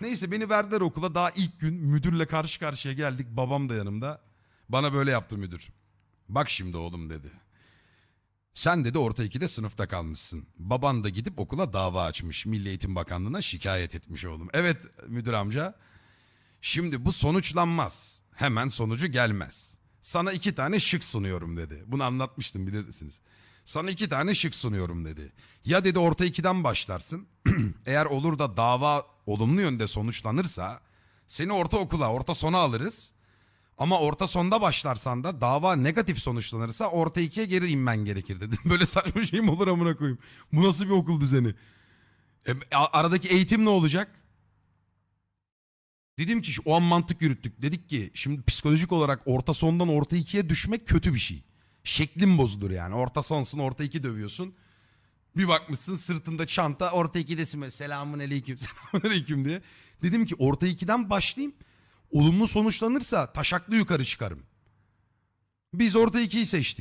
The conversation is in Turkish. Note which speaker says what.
Speaker 1: Neyse beni verdiler okula daha ilk gün müdürle karşı karşıya geldik. Babam da yanımda. Bana böyle yaptı müdür. Bak şimdi oğlum dedi. Sen dedi orta 2'de sınıfta kalmışsın. Baban da gidip okula dava açmış. Milli Eğitim Bakanlığı'na şikayet etmiş oğlum. Evet müdür amca. Şimdi bu sonuçlanmaz. Hemen sonucu gelmez. Sana iki tane şık sunuyorum dedi. Bunu anlatmıştım bilirsiniz. Sana iki tane şık sunuyorum dedi. Ya dedi orta 2'den başlarsın. Eğer olur da dava olumlu yönde sonuçlanırsa seni orta okula, orta sona alırız. Ama orta sonda başlarsan da dava negatif sonuçlanırsa orta ikiye geri inmen gerekir dedi. Böyle saçma şey mi olur amına koyayım? Bu nasıl bir okul düzeni? E, aradaki eğitim ne olacak? Dedim ki o an mantık yürüttük. Dedik ki şimdi psikolojik olarak orta sondan orta ikiye düşmek kötü bir şey. Şeklin bozulur yani. Orta sonsun orta iki dövüyorsun. Bir bakmışsın sırtında çanta orta ikidesin böyle selamun aleyküm selamun aleyküm diye. Dedim ki orta ikiden başlayayım. Olumlu sonuçlanırsa taşaklı yukarı çıkarım. Biz orta ikiyi seçtik.